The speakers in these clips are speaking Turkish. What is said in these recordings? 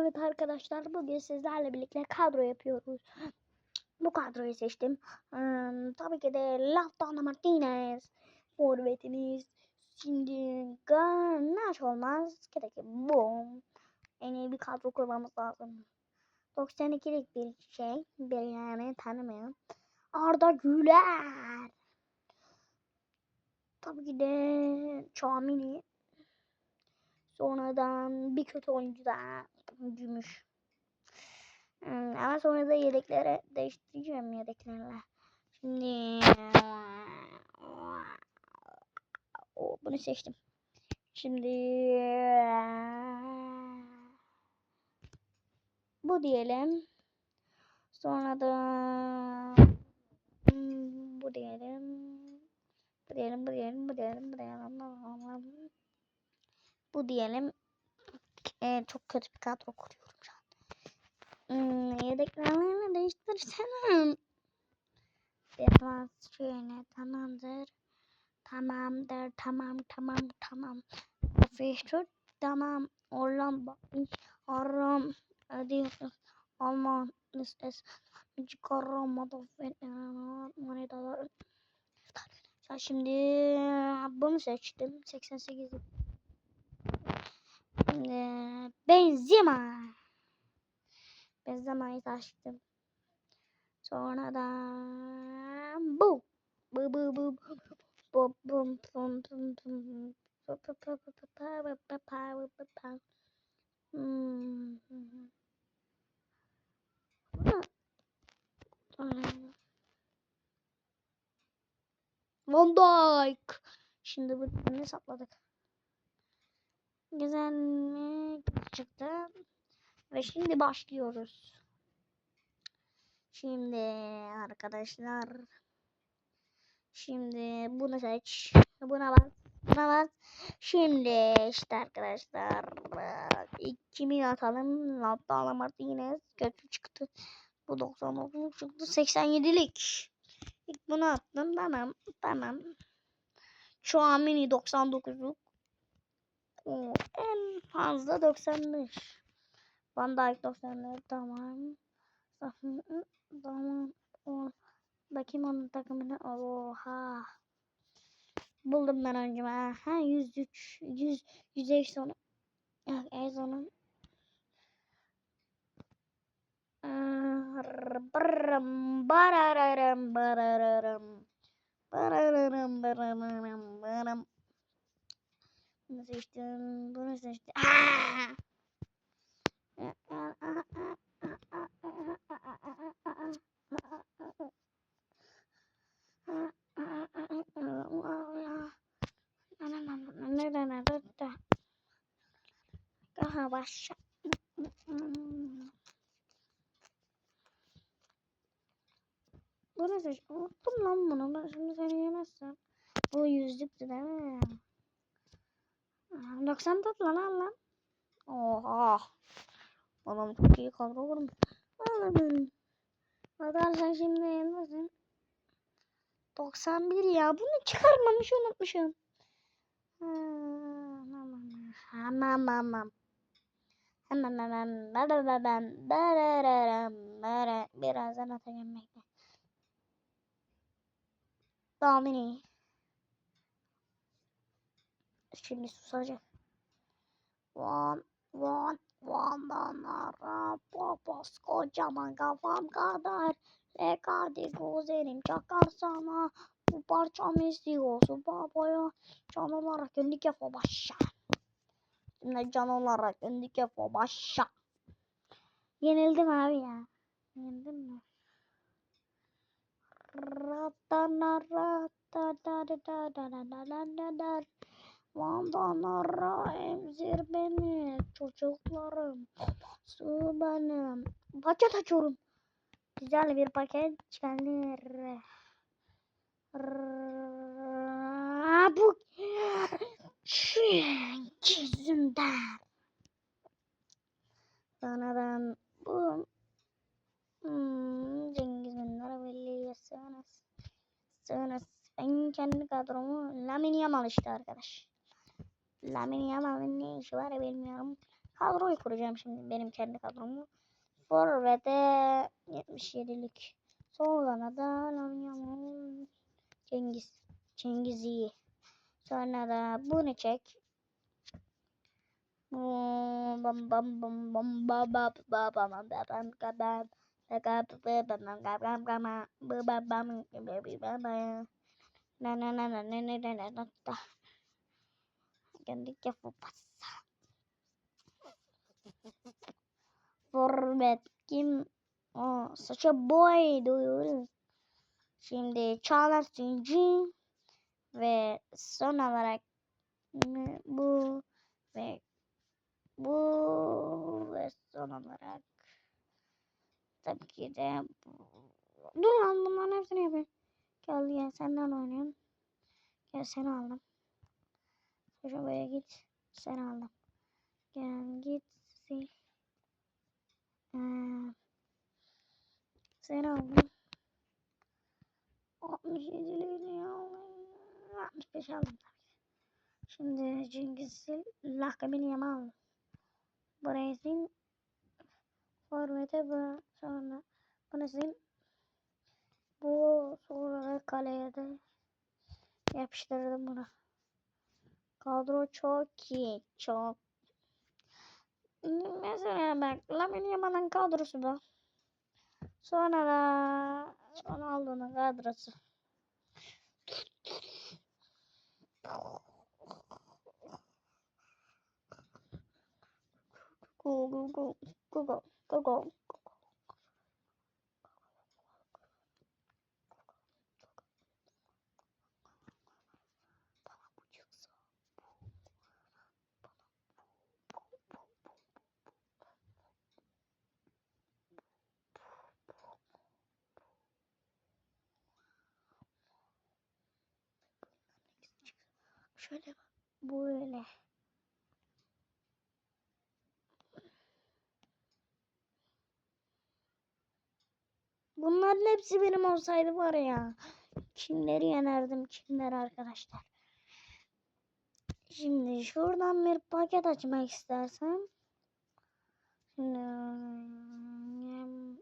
Evet arkadaşlar bugün sizlerle birlikte kadro yapıyoruz. Bu kadroyu seçtim. Hmm, tabii ki de Lautaro Martinez forvetimiz. Şimdi Garnaç olmaz. Gerek bu. En iyi bir kadro kurmamız lazım. 92'lik bir şey. Bir yani tanımıyorum. Arda Güler. Tabii ki de Çamini. Sonradan bir kötü oyuncu daha. Gümüş. Hmm, ama sonra da yedeklere değiştireceğim yedeklerle. Şimdi o, bunu seçtim. Şimdi bu diyelim. Sonra da hmm, bu diyelim. Bu diyelim, bu diyelim, bu diyelim, bu diyelim. Bu diyelim. Ee, çok kötü bir kadro kuruyorum şu an. Hmm, yedeklerini değiştirsene. Defans şöyle tamamdır. Tamamdır. Tamam tamam tamam. Fischer tamam. Orlan Aram. Hadi. Alman. Es. Çıkaramadı. Monetalar. Şimdi bunu seçtim. 88. Ee, Benzema. Benzema'yı seçtim. Sonra da bu. Bu bu bu. Bu bu bu bu bu. Van Dijk. Şimdi bu ne sapladık? Güzel mi çıktı? Ve şimdi başlıyoruz. Şimdi arkadaşlar. Şimdi bunu seç. Buna bak. Buna bak. Şimdi işte arkadaşlar. 2000 atalım. Lautaro Martinez kötü çıktı. Bu 99 çıktı. 87'lik. İlk bunu attım. Tamam. Tamam. Şu an mini 99'luk. O en fazla 95. Van Dijk 94 tamam. Tamam. Bakayım onun takımını. Oha. Buldum ben önceme. Ha 103 100 105 sonu. Yok en sonun. Bararım bararım bararım. Bararım bararım bararım. Bunu seçtim. Bunu seçtim. Aa! Daha başla. Bunu seç. Unuttum lan bunu. Ben şimdi seni yemezsem. Bu yüzlüktü değil mi? 90 tut lan lan. Oha. Adam çok iyi kadro kurmuş. Anladım. Adar sen şimdi yenmesin. 91 ya. Bunu çıkarmamış unutmuşum. Hamam hamam. Hamam hamam. Barabam. Bararam. Bara. Birazdan atacağım bekle. Domini. Şimdi susacak. One, one, Vandanlara babas kocaman kafam kadar. Rekadi gözlerim çakar sana. Bu parçam istiyorsun babaya Can olarak gönlük yapma başa. Şimdi can olarak gönlük yapma başa. Yenildim abi ya. Yenildim mi? Ratana ratana Vandanara emzir beni çocuklarım. Su benim. Paket açıyorum. Güzel bir paket çıkarır. Bu yüzünden. Sonradan bu hmm, Cengiz Ünder'e belli sığınız. Sığınız. Ben kendi kadromu Lamine Yamal işte arkadaş. Lamine Yamal'ın ne işi var bilmiyorum. Kadroyu kuracağım şimdi benim kendi kadromu. Forvet'e 77'lik. Sonra da Lamine Cengiz. Cengiz iyi. Sonra da bunu çek. Bam bam bam bam ba ba ba ba ba ba bam bam bam bam ba ba ba ba na na na na na na na na na da Gandik ya passa Forvet kim? O Sacha Boy duyuyor. Şimdi Çağlar Tünci ve son olarak bu ve bu ve son olarak tabii ki de dur lan bunların hepsini yapayım. Gel gel senden oynayayım. Gel seni aldım. Şuraya git. Seni aldım. Gel git. Ee, seni aldım. 67'liğini aldım. 65 aldım tabii. Şimdi Cengiz sil. Lakabini yama aldım. Burayı sil. Forvet'e bu. Sonra bunu sil. Bu sonra kaleye de yapıştırdım bunu. Kadro çok iyi. Çok. Mesela bak Lamine Yamal'ın kadrosu bu. Sonra da Ronaldo'nun kadrosu. Go go go go Şöyle. Böyle. Bunların hepsi benim olsaydı var ya. Kimleri yenerdim kimleri arkadaşlar. Şimdi şuradan bir paket açmak istersem. Şimdi hmm,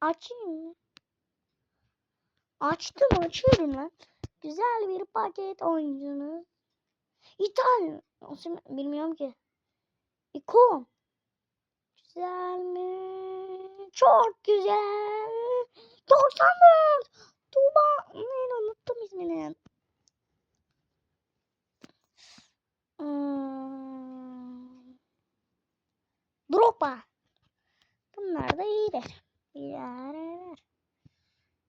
açayım mı? Açtım açıyorum lan. Güzel bir paket oyuncunuz. İtal. Nasıl bilmiyorum ki. İkon. Güzel mi? Çok güzel. 94. Tuğba. Neydi unuttum ismini. Hmm. Drogba. Bunlar da iyidir. İdereler.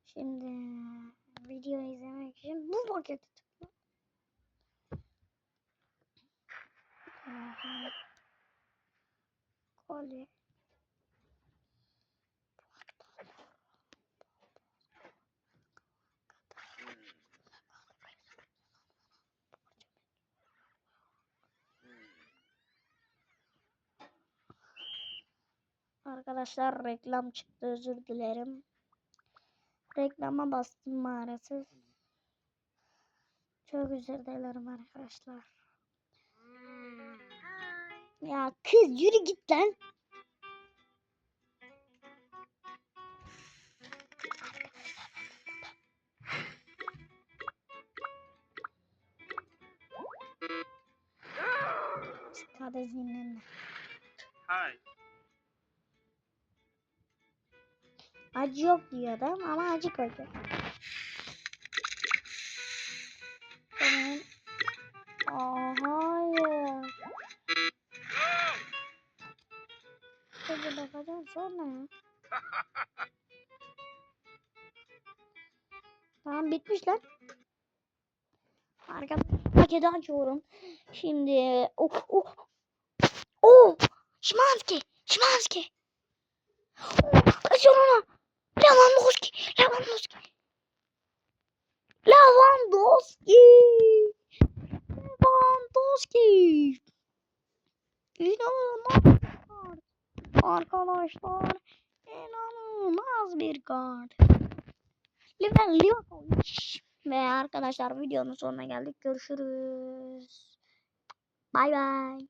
Şimdi video izlemek için bu paketi Kolye. Arkadaşlar reklam çıktı özür dilerim. Reklama bastım maalesef. Çok özür dilerim arkadaşlar. Ya kız yürü git lan. Hadi zinlenme. Hi. Acı yok diyor adam ama acı koyacak. Sonra ya. Tamam bitmiş lan. Arkadaşlar paketi açıyorum. Şimdi oh oh oh Şimanski Şimanski Açıyorum onu. Lewandowski Lewandowski Lewandowski Lewandowski İnanılmaz. Arkadaşlar inanılmaz bir kart. Liven Livakovic. Ve arkadaşlar videonun sonuna geldik. Görüşürüz. Bay bay.